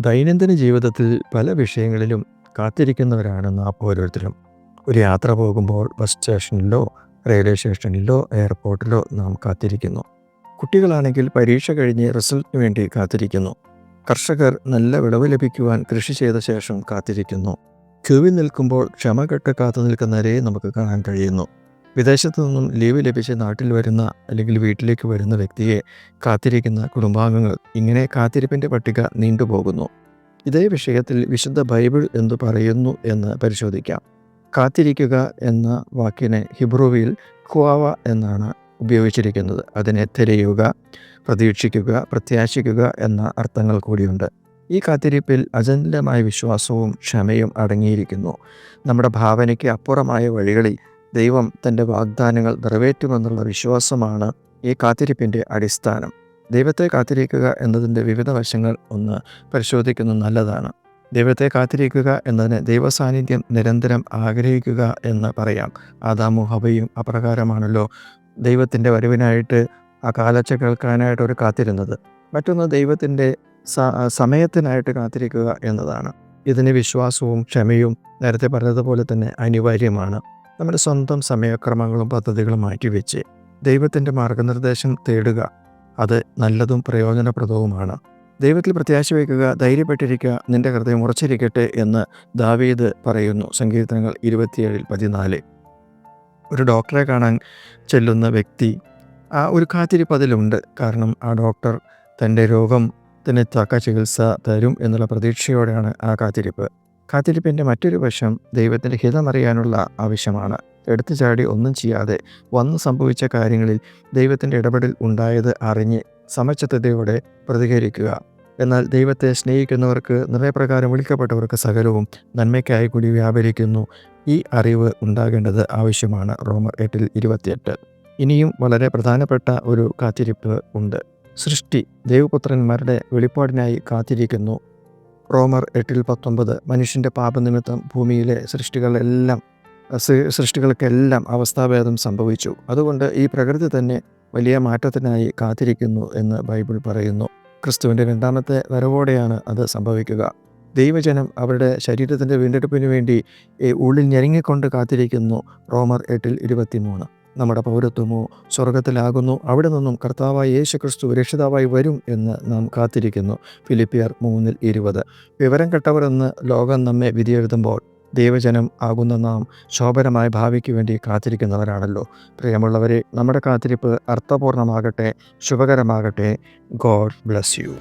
ദൈനംദിന ജീവിതത്തിൽ പല വിഷയങ്ങളിലും കാത്തിരിക്കുന്നവരാണ് നാം ഓരോരുത്തരും. ഒരു യാത്ര പോകുമ്പോൾ ബസ് സ്റ്റേഷനിലോ റെയിൽവേ സ്റ്റേഷനിലോ എയർപോർട്ടിലോ നാം കാത്തിരിക്കുന്നു. കുട്ടികളാണെങ്കിൽ പരീക്ഷ കഴിഞ്ഞ് റിസൾട്ടിന് വേണ്ടി കാത്തിരിക്കുന്നു. കർഷകർ നല്ല വിളവ് ലഭിക്കുവാൻ കൃഷി ചെയ്ത ശേഷം കാത്തിരിക്കുന്നു. ക്യൂവിൽ നിൽക്കുമ്പോൾ ക്ഷമ കെട്ട് കാത്തു നിൽക്കുന്നവരെ നമുക്ക് കാണാൻ കഴിയുന്നു. വിദേശത്തു നിന്നും ലീവ് ലഭിച്ച് നാട്ടിൽ വരുന്ന അല്ലെങ്കിൽ വീട്ടിലേക്ക് വരുന്ന വ്യക്തിയെ കാത്തിരിക്കുന്ന കുടുംബാംഗങ്ങൾ ഇങ്ങനെ കാത്തിരിപ്പിന്റെ പട്ടിക നീണ്ടുപോകുന്നു. ഇതേ വിഷയത്തിൽ വിശുദ്ധ ബൈബിൾ എന്തു പറയുന്നു എന്ന് പരിശോധിക്കാം. കാത്തിരിക്കുക എന്ന വാക്കിനെ ഹിബ്രുവിൽ ക്വാവ എന്നാണ് ഉപയോഗിച്ചിരിക്കുന്നത്. അതിനെ തിരയുക പ്രതീക്ഷിക്കുക പ്രത്യാശിക്കുക എന്ന അർത്ഥങ്ങൾ കൂടിയുണ്ട്. ഈ കാത്തിരിപ്പിൽ അജന്തമായ വിശ്വാസവും ക്ഷമയും അടങ്ങിയിരിക്കുന്നു. നമ്മുടെ ഭാവനയ്ക്ക് അപ്പുറമായ വഴികളിൽ ദൈവം തന്റെ വാഗ്ദാനങ്ങൾ നിറവേറ്റുമെന്നുള്ള വിശ്വാസമാണ് ഈ കാത്തിരിപ്പിന്റെ അടിസ്ഥാനം. ദൈവത്തെ കാത്തിരിക്കുക എന്നതിന്റെ വിവിധ വശങ്ങൾ ഒന്ന് പരിശോധിക്കുന്നത് നല്ലതാണ്. ദൈവത്തെ കാത്തിരിക്കുക എന്നതിന് ദൈവസാന്നിധ്യം നിരന്തരം ആഗ്രഹിക്കുക എന്ന് പറയാം. ആദാമു ഹബയും അപ്രകാരമാണല്ലോ ദൈവത്തിന്റെ വരവിനായിട്ട് ആ കാലച്ച കേൾക്കാനായിട്ട് ഒരു കാത്തിരുന്നത്. മറ്റൊന്ന് ദൈവത്തിന്റെ സമയത്തിനായിട്ട് കാത്തിരിക്കുക എന്നതാണ്. ഇതിന് വിശ്വാസവും ക്ഷമയും നേരത്തെ പറഞ്ഞതുപോലെ തന്നെ അനിവാര്യമാണ്. നമ്മുടെ സ്വന്തം സമയക്രമങ്ങളും പദ്ധതികളും മാറ്റിവെച്ച് ദൈവത്തിന്റെ മാർഗനിർദ്ദേശം തേടുക അത് നല്ലതും പ്രയോജനപ്രദവുമാണ്. ദൈവത്തിൽ പ്രത്യാശ വയ്ക്കുക ധൈര്യപ്പെട്ടിരിക്കുക നിന്റെ ഹൃദയം ഉറച്ചിരിക്കട്ടെ എന്ന് ദാവീദ് പറയുന്നു സങ്കീർത്തനങ്ങൾ ഇരുപത്തിയേഴിൽ പതിനാല്. ഒരു ഡോക്ടറെ കാണാൻ ചെല്ലുന്ന വ്യക്തി ആ ഒരു കാത്തിരിപ്പ് അതിലുണ്ട് കാരണം ആ ഡോക്ടർ തന്റെ രോഗത്തിന് തക്ക ചികിത്സ തരും എന്നുള്ള പ്രതീക്ഷയോടെയാണ് ആ കാത്തിരിപ്പ്. കാത്തിരിപ്പിന്റെ മറ്റൊരു വശം ദൈവത്തിന്റെ ഹിതമറിയാനുള്ള ആവശ്യമാണ്. എടുത്തു ചാടി ഒന്നും ചെയ്യാതെ വന്നു സംഭവിച്ച കാര്യങ്ങളിൽ ദൈവത്തിന്റെ ഇടപെടൽ ഉണ്ടായത് അറിഞ്ഞ് സമചിത്തതയോടെ പ്രതികരിക്കുക. എന്നാൽ ദൈവത്തെ സ്നേഹിക്കുന്നവർക്ക് നിർണയപ്രകാരം വിളിക്കപ്പെട്ടവർക്ക് സകലവും നന്മയ്ക്കായി കൂടി വ്യാപരിക്കുന്നു. ഈ അറിവ് ഉണ്ടാകേണ്ടത് ആവശ്യമാണ്. റോമർ എട്ടിൽ ഇരുപത്തിയെട്ട്. ഇനിയും വളരെ പ്രധാനപ്പെട്ട ഒരു കാത്തിരിപ്പ് ഉണ്ട്. സൃഷ്ടി ദൈവപുത്രന്മാരുടെ വെളിപ്പാടിനായി കാത്തിരിക്കുന്നു. റോമർ എട്ടിൽ പത്തൊമ്പത്. മനുഷ്യന്റെ പാപനിമിത്തം ഭൂമിയിലെ സൃഷ്ടികളെല്ലാം സൃഷ്ടികൾക്കെല്ലാം അവസ്ഥാഭേദം സംഭവിച്ചു. അതുകൊണ്ട് ഈ പ്രകൃതി തന്നെ വലിയ മാറ്റത്തിനായി കാത്തിരിക്കുന്നു എന്ന് ബൈബിൾ പറയുന്നു. ക്രിസ്തുവിന്റെ രണ്ടാമത്തെ വരവോടെയാണ് അത് സംഭവിക്കുക. ദൈവജനം അവരുടെ ശരീരത്തിന്റെ വീണ്ടെടുപ്പിന് വേണ്ടി ഉള്ളിൽ ഞെരുങ്ങിക്കൊണ്ട് കാത്തിരിക്കുന്നു. റോമർ എട്ടിൽ ഇരുപത്തിമൂന്ന്. നമ്മുടെ പൗരത്വമോ സ്വർഗത്തിലാകുന്നു അവിടെ നിന്നും കർത്താവായ യേശു ക്രിസ്തു രക്ഷിതാവായി വരും എന്ന് നാം കാത്തിരിക്കുന്നു. ഫിലിപ്പിയർ മൂന്നിൽ ഇരുപത്. വിവരം കെട്ടവരെന്ന് ലോകം നമ്മെ വിധിയെഴുതുമ്പോൾ ദൈവജനം ആകുന്ന നാം ശോഭനമായ ഭാവിക്ക് വേണ്ടി കാത്തിരിക്കുന്നവരാണല്ലോ. പ്രിയമുള്ളവരെ നമ്മുടെ കാത്തിരിപ്പ് അർത്ഥപൂർണമാകട്ടെ ശുഭകരമാകട്ടെ. God bless you.